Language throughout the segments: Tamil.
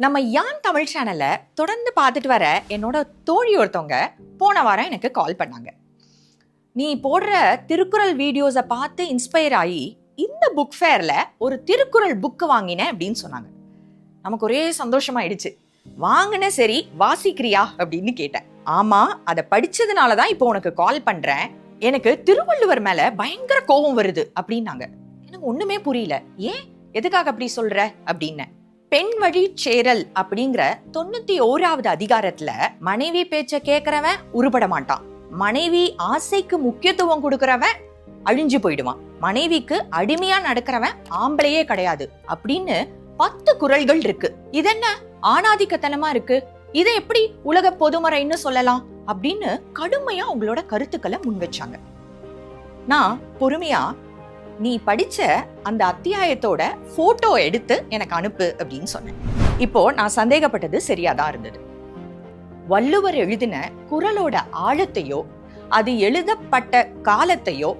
நம்ம யான் தமிழ் சேனலை தொடர்ந்து பார்த்துட்டு வர என்னோட தோழி ஒருத்தவங்க போன வாரம் எனக்கு கால் பண்ணாங்க. நீ போடுற திருக்குறள் வீடியோஸை பார்த்து இன்ஸ்பயர் ஆகி இந்த புக் ஃபேரில் ஒரு திருக்குறள் புக்கு வாங்கினேன் அப்படின்னு சொன்னாங்க. நமக்கு ஒரே சந்தோஷமாயிடுச்சு. வாங்கின சரி வாசிக்கிறியா அப்படின்னு கேட்டேன். ஆமா அதை படிச்சதுனால தான் இப்போ உனக்கு கால் பண்றேன். எனக்கு திருவள்ளுவர் மேல பயங்கர கோபம் வருது அப்படின்னாங்க. எனக்கு ஒண்ணுமே புரியல. ஏன்? எதுக்காக அப்படி சொல்ற? அப்படின்னு. பெண் வழி சேரல் அப்படிங்கிற தொண்ணூத்தி ஓராவது அதிகாரத்துல மனைவி பேச்ச கேக்குறவன் உருப்பட மாட்டான். மனைவி ஆசைக்கு முக்கியத்துவம் கொடுக்கறவன் அழிஞ்சு போயிடுவான். மனைவிக்கு அடிமையா நடக்கிறவன் ஆம்பளையே கிடையாது அப்படின்னு பத்து குறள்கள் இருக்கு. இதென்ன ஆணாதிக்கத்தனமா இருக்கு. இதை எப்படி உலக பொதுமறைன்னு சொல்லலாம் அப்படின்னு கடுமையா உங்களோட கருத்துக்களை முன் வச்சாங்க. நான் பொறுமையா நீ படிச்ச அந்த அத்தியாயத்தோட போட்டோ எடுத்து எனக்கு அனுப்பு அப்படின்னு சொன்னேன். இப்போ நான் சந்தேகப்பட்டது சரியாதான் இருந்தது. வள்ளுவர் எழுதின குரலோட ஆழத்தையோ அது எழுதப்பட்ட காலத்தையோ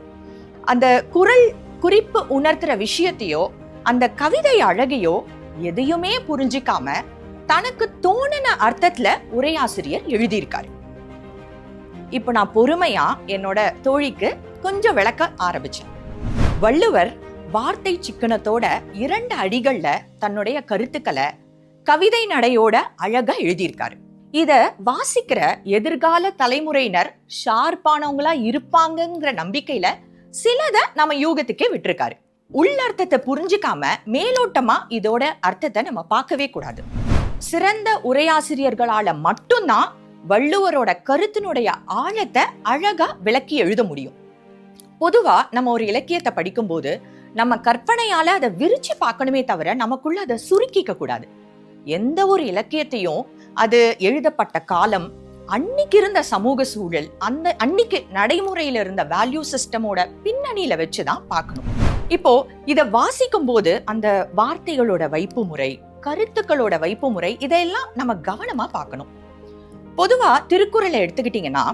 அந்த குறள் குறிப்பு உணர்த்துற விஷயத்தையோ அந்த கவிதை அழகையோ எதையுமே புரிஞ்சிக்காம தனக்கு தோணின அர்த்தத்துல உரையாசிரியர் எழுதியிருக்காரு. இப்போ நான் பொறுமையா என்னோட தோழிக்கு கொஞ்சம் விளக்க ஆரம்பிச்சேன். வள்ளுவர் வார்த்தை சிக்கனத்தோட இரண்டு அடிகள்ல தன்னுடைய கருத்துக்களை கவிதை நடையோட அழகா எழுதியிருக்காரு. இத வாசிக்கிற எதிர்கால தலைமுறையினர் ஷார்ப்பானவங்களா இருப்பாங்கங்கிற நம்பிக்கையில சிலத நம்ம யூகத்துக்கே விட்டிருக்காரு. உள்ளர்த்தத்தை புரிஞ்சுக்காம மேலோட்டமா இதோட அர்த்தத்தை நம்ம பார்க்கவே கூடாது. சிறந்த உரையாசிரியர்களால மட்டும்தான் வள்ளுவரோட கருத்தினுடைய ஆழத்தை அழகா விளக்கி எழுத முடியும். பொதுவா நம்ம ஒரு இலக்கியத்தை படிக்கும்போது நம்ம கற்பனையால அதை விரிச்சு பார்க்கணுமே தவிர நமக்குள்ள அதை சுருக்கிக்க கூடாது. எந்த ஒரு இலக்கியத்தையும் அது எழுதப்பட்ட காலம் அன்னைக்கு இருந்த சமூக சூழல் அந்த அன்னைக்கு நடைமுறையில இருந்த வேல்யூ சிஸ்டமோட பின்னணியில வச்சுதான் பார்க்கணும். இப்போ இத வாசிக்கும் போது அந்த வார்த்தைகளோட வைப்பு முறை கருத்துக்களோட வைப்பு முறை இதையெல்லாம் நம்ம கவனமா பார்க்கணும். பொதுவா திருக்குறளை எடுத்துக்கிட்டீங்கன்னா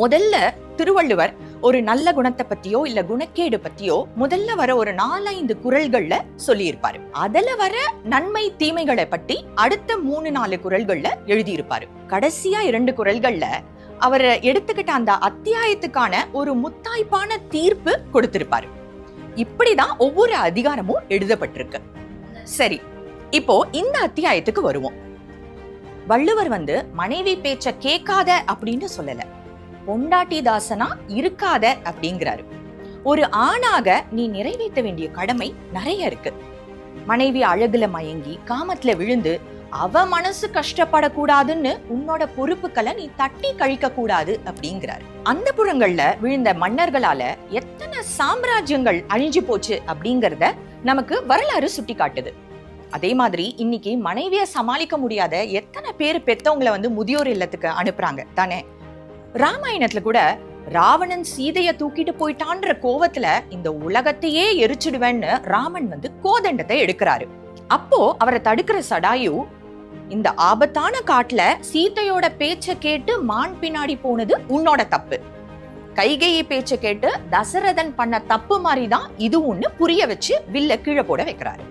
முதல்ல திருவள்ளுவர் ஒரு நல்ல குணத்தை பத்தியோ இல்ல குணக்கேடு பத்தியோ முதல்ல வர ஒரு நாலைந்து குரல்கள்ல சொல்லியிருப்பாரு. அதுல வர நன்மை தீமைகளை பற்றி அடுத்த மூணு நாலு குரல்கள்ல எழுதியிருப்பாரு. கடைசியா இரண்டு குரல்கள்ல அவர் எடுத்துக்கிட்ட அந்த அத்தியாயத்துக்கான ஒரு முத்தாய்ப்பான தீர்ப்பு கொடுத்திருப்பாரு. இப்படிதான் ஒவ்வொரு அதிகாரமும் எழுதப்பட்டிருக்கு. சரி இப்போ இந்த அத்தியாயத்துக்கு வருவோம். வள்ளுவர் வந்து மனைவி பேச்ச கேட்காத அப்படின்னு சொல்லலை. பொண்டாட்டி தாசனா இருக்காத அப்படிங்கிறாரு. ஒரு ஆணாக நீ நிறைவேற்ற வேண்டிய கடமை நிறைய இருக்கு. மனைவி அழகுல மயங்கி காமத்துல விழுந்து அவ மனசு கஷ்டப்படக்கூடாதுன்னு உன்னோட பொறுப்புகளை நீ தட்டி கழிக்க கூடாது அப்படிங்கிறாரு. அந்த புறங்கள்ல விழுந்த மன்னர்களால எத்தனை சாம்ராஜ்யங்கள் அழிஞ்சு போச்சு அப்படிங்கறத நமக்கு வரலாறு சுட்டி காட்டுது அதே மாதிரி இன்னைக்கு மனைவியை சமாளிக்க முடியாத எத்தனை பேர் பெத்தவங்களை வந்து முதியோர் இல்லத்துக்கு அனுப்புறாங்க. தானே? ராமாயணத்துல கூட ராவணன் சீதைய தூக்கிட்டு போயிட்டான்ற கோவத்துல இந்த உலகத்தையே எரிச்சிடுவேன்னு ராமன் வந்து கோதண்டத்தை எடுக்கிறாரு. அப்போ அவரை தடுக்கிற சடாயு இந்த ஆபத்தான காட்டுல சீதையோட பேச்ச கேட்டு மான் பின்னாடி போனது உன்னோட தப்பு. கைகையை பேச்ச கேட்டு தசரதன் பண்ண தப்பு மாதிரி தான் இது ஒண்ணு புரிய வச்சு வில்ல கீழே போட வைக்கிறாரு.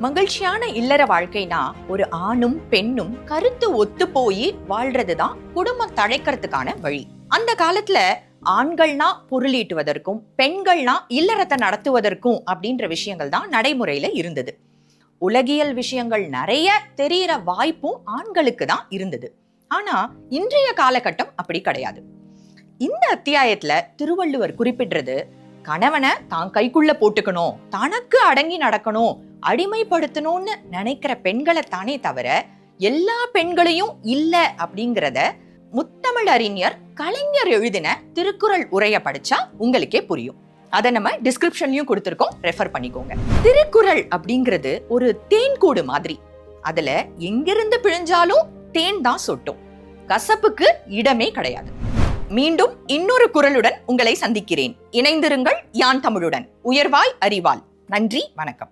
மகிழ்ச்சியான இல்லற வாழ்க்கைனா ஒரு ஆணும் பெண்ணும் கருத்து ஒத்து போய் வாழ்றதுதான் குடும்பம் தழைக்கிறதுக்கான வழி. அந்த காலத்துல ஆண்கள்னா பொருளீட்டுவதற்கும் பெண்கள்னா இல்லறத்தை நடத்துவதற்கும் அப்படின்ற விஷயங்கள் தான் நடைமுறையில இருந்தது. உலகியல் விஷயங்கள் நிறைய தெரியற வாய்ப்பும் ஆண்களுக்கு தான் இருந்தது. ஆனா இன்றைய காலகட்டம் அப்படி கிடையாது. இந்த அத்தியாயத்துல திருவள்ளுவர் குறிப்பிடுறது கணவனை தான் கைக்குள்ள போட்டுக்கணும் தனக்கு அடங்கி நடக்கணும் அடிமைப்படுத்தணும்னு நினைக்கிற பெண்களை தானே தவிர எல்லா பெண்களையும் இல்லை அப்படிங்கிறத முத்தமிழ் அறிஞர் கலைஞர் எழுதின திருக்குறள் உரையை படிச்சா உங்களுக்கே புரியும். அதை நம்ம டிஸ்கிரிப்ஷன்லயும் கொடுத்துருக்கோம். ரெஃபர் பண்ணிக்கோங்க. திருக்குறள் அப்படிங்கிறது ஒரு தேன் கூடு மாதிரி. அதுல எங்கிருந்து பிழிஞ்சாலும் தேன் தான் சொட்டும். கசப்புக்கு இடமே கிடையாது. மீண்டும் இன்னொரு குரலுடன் உங்களை சந்திக்கிறேன். இணைந்திருங்கள் யான் தமிழுடன். உயர்வாய் அறிவாள். நன்றி வணக்கம்.